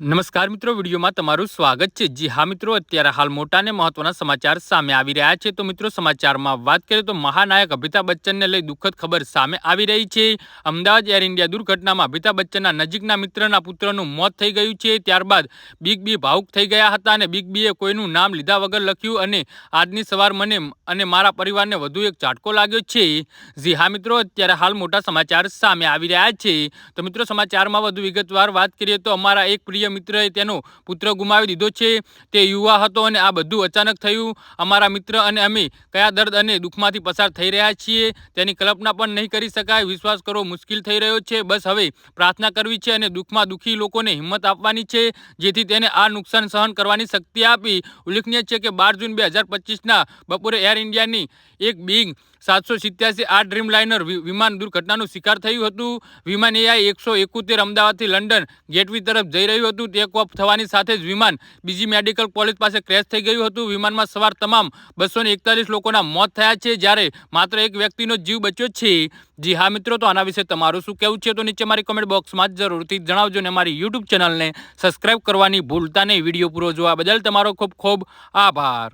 નમસ્કાર મિત્રો, વિડીયોમાં તમારું સ્વાગત છે. જી હા મિત્રો, અત્યારે હાલ મોટા અને મહત્વના સમાચાર સામે આવી રહ્યા છે. તો મિત્રો, સમાચારમાં વાત કરીએ તો મહાનાયક અમિતાભ બચ્ચનને લઈ દુઃખદ ખબર સામે આવી રહી છે. અમદાવાદ એર ઇન્ડિયા દુર્ઘટનામાં અમિતાભ બચ્ચનના નજીકના મિત્રના પુત્રનું મોત થઈ ગયું છે. ત્યારબાદ બિગ બી ભાવુક થઈ ગયા હતા અને બિગ બીએ કોઈનું નામ લીધા વગર લખ્યું અને આજની સવાર મને અને મારા પરિવારને વધુ એક ઝાટકો લાગ્યો છે. જી હા મિત્રો, અત્યારે હાલ મોટા સમાચાર સામે આવી રહ્યા છે. તો મિત્રો, સમાચારમાં વધુ વિગતવાર વાત કરીએ તો અમારા એક પ્રિય મિત્રએ તેનો પુત્ર ગુમાવી દીધો છે. તે યુવા હતો અને આ બધું અચાનક થયું. અમારા મિત્ર અને અમે કયા દર્દ અને દુઃખમાંથી પસાર થઈ રહ્યા છીએ તેની કલ્પના પણ નહીં કરી શકાય. વિશ્વાસ કરવો મુશ્કેલ થઈ રહ્યો છે. બસ હવે પ્રાર્થના કરવી છે અને દુઃખમાં દુઃખી લોકોને હિંમત આપવાની છે, જેથી તેને આ નુકસાન સહન કરવાની શક્તિ આપી. ઉલ્લેખનીય છે કે બાર જૂન બે હજાર પચીસના બપોરે એર ઇન્ડિયાની એક બિંગ સાતસો સિત્યાસી આ ડ્રીમ લાઇનર વિમાન દુર્ઘટનાનું શિકાર થયું હતું. વિમાન એઆઈ એકસો એકોતેર અમદાવાદથી લંડન ગેટવી તરફ જઈ રહ્યું હતું. ટેક ઓફ થવાની સાથે જ વિમાન બીજી મેડિકલ કોલેજ પાસે ક્રેશ થઈ ગયું હતું. વિમાનમાં સવાર તમામ બસો એકતાલીસ લોકોના મોત થયા છે. જ્યારે માત્ર એક વ્યક્તિનો જીવ બચ્યો છે. જી હા મિત્રો, તો આના વિશે તમારું શું કહેવું છે? તો નીચે મારી કમેન્ટ બોક્સમાં જરૂરથી જણાવજો ને મારી યુટ્યુબ ચેનલને સબસ્ક્રાઇબ કરવાની ભૂલતા નહીં. વીડિયો પૂરો જોવા બદલ તમારો ખૂબ ખૂબ આભાર.